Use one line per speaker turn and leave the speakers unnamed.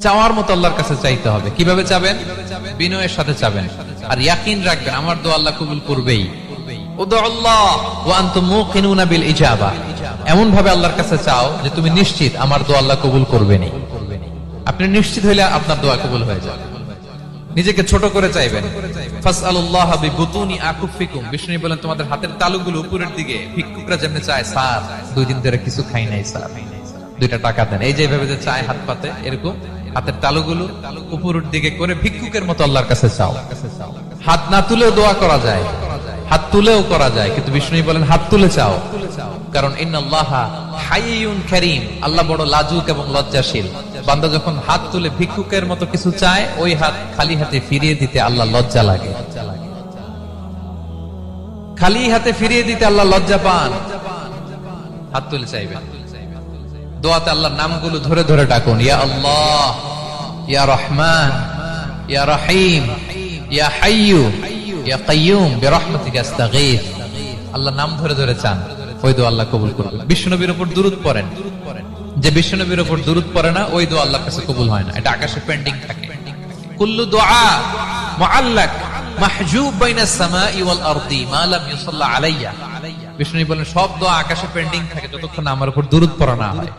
চাওয়ার মতো আল্লাহর কাছে চাইতে হবে। কীভাবে চাবেন? বিনয়ের সাথে চাবেন। আর ইয়াকিন রাখবেন, আমার দোয়া আল্লাহ কবুল করবেই। এমন ভাবে আল্লাহর কাছে চাও যে তুমি নিশ্চিত আমার দোয়া আল্লাহ কবুল আপনি নিশ্চিত হইলে আপনার দোয়া কবুল হয়ে যাবে। নিজেকে ছোট করে চাইবেন। বলেন, তোমাদের হাতের তালুগুলো উপরের দিকে, ভিক্ষুকরা যেমনি চায়, স্যার, দুই দিন ধরে কিছু খাই নাই, স্যার। দুইটা টাকা দেন। এই যে এইভাবে যে চায়, হাত পাতে, এরকম? হাতের তালুগুলো উপরের দিকে করে ভিক্ষুকের মতো আল্লাহর কাছে চাও। হাত না তুলেও দোয়া করা যায়, হাত তুলেও করা যায়, কিন্তু বিষ্ণু বলেন, হাত তুলে চাও। কারণ আল্লাহ বড় লাজুক এবং লজ্জাশীল। বান্দা যখন হাত তুলে ভিক্ষুকের মতো কিছু চায়, ওই হাত খালি হাতে ফিরিয়ে দিতে আল্লাহ লজ্জা লাগে। খালি হাতে ফিরিয়ে দিতে আল্লাহ লজ্জা পান। হাত তুলে চাইবেন দোয়াতে আল্লাহর নামগুলো ধরে ধরে ডাকুন, ইয়া আল্লাহ, ইয়া রহমান, ইয়া রহিম, ইয়া হাইয়ু, ইয়া কাইয়ুম, বিরহমাতিকা আস্তাগীথ আল্লাহ নাম ধরে ধরে চান, ওই দোয়া আল্লাহ কবুল করবে বিষ্ণুনবীর উপর দুরূদ পড়েন। যে বিষ্ণুনবীর উপর দুরূদ পড়ে না, ওই দোয়া আল্লাহর কাছে কবুল হয় না। এটা আকাশে পেন্ডিং থাকে। কুল্লু দুআ মুআল্লাক মাহজুব বাইনা সামাই ওয়াল আরদি মা লাম ইউসাল্লা আলাইয়া। বিষ্ণু বলেন সব দোয়া আকাশে পেন্ডিং থাকে যতক্ষণ আমার উপর দূরত পড়া না হয়।